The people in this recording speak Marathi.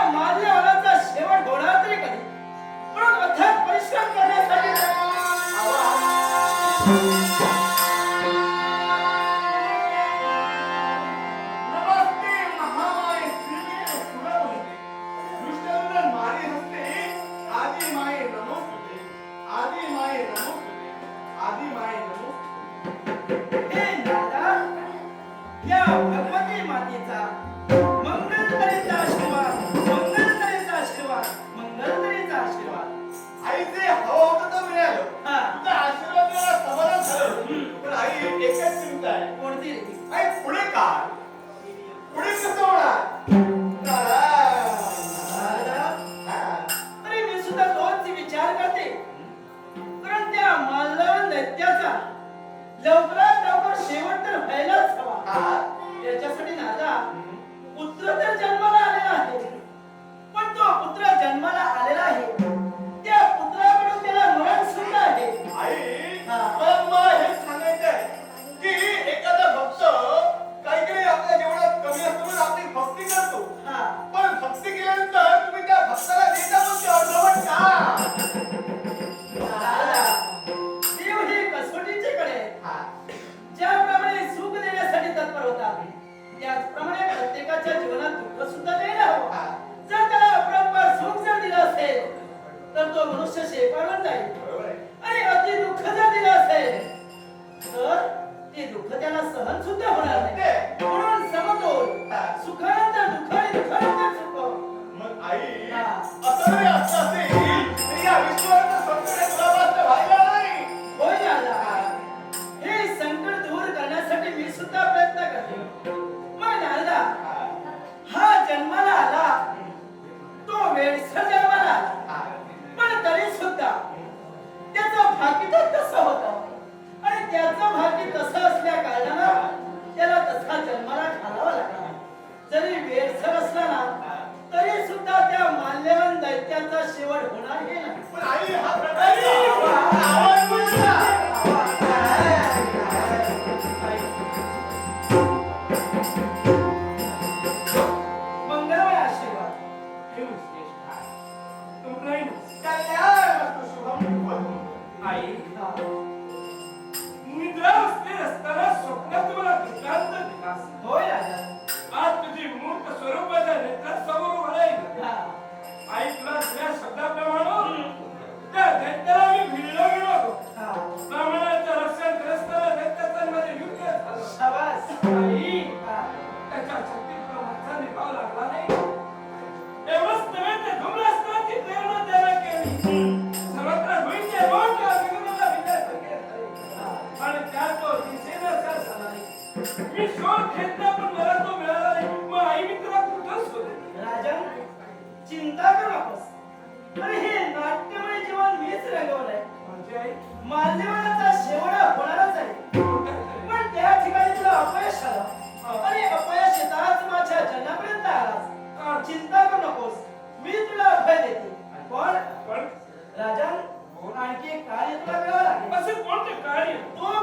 त्या माल्यवानाचा शेवट होणार तरी कधी? म्हणून अथक परिश्रम करण्यासाठी आईचे हवं होतं तर मिळालं. हा. तुझा आशीर्वाद मिळाला समाधान झालं. पण आई एकच चिंता आहे. कोणती? आई पुढे काय? पुढे कसं होणार? नारदा अरे मी सुद्धा तोच विचार करते. कारण त्या मालवण दैत्याचा लवकरात लवकर शेवट तर व्हायलाच हवा. प्रत्येकाच्या जीवनात दुःख सुद्धा द्यायला हवं जर त्याला अपरंपार सुख जर दिलं असेल तर तो मनुष्य शेपाळून जाईल. जन्माला पण तरी सुद्धा त्याचं भाग्य तर तसं होतं. आणि त्याचं भाग्य तसं असल्या आई हा. निद्रा असते असताना स्वप्नात मला दृष्टांत दिलास होय राजा आज तुझी मूर्त स्वरूपाच्या नेत्रासमोर उभं राहील हा. आई तुला तुझ्या शब्दाप्रमाणे त्या दैत्याला मी भिडलो गेलो होतो हा. ब्राह्मणाचं रक्षण करताना दैत्याचं मध्ये युद्ध झालं शाबास. आई. हा. त्याच्या शक्तीचा माझा निभाव लागला नाही एवढंच नव्हे ते धूम्रस्त्राची प्रेरणा त्याला केली मी शोध घेतला पण मला तो मिळाला नाही. मग आई मी तुला कुठं शोधेन? राजन चिंता करू नकोस? अरे हे नाट्यमय जीवन मीच रंगवलंय. आई? माल्यवानाचा शेवट होणारच आहे. पण त्या ठिकाणी तुला अपयश आलं. आणि अपयश येताच माझ्या जन्मापर्यंत आलास चिंता करू नकोस? मी तुला अभय देते. पण पण राजन आणखी एक कार्य तुला करावं लागेल. असे कोणते कार्य? तो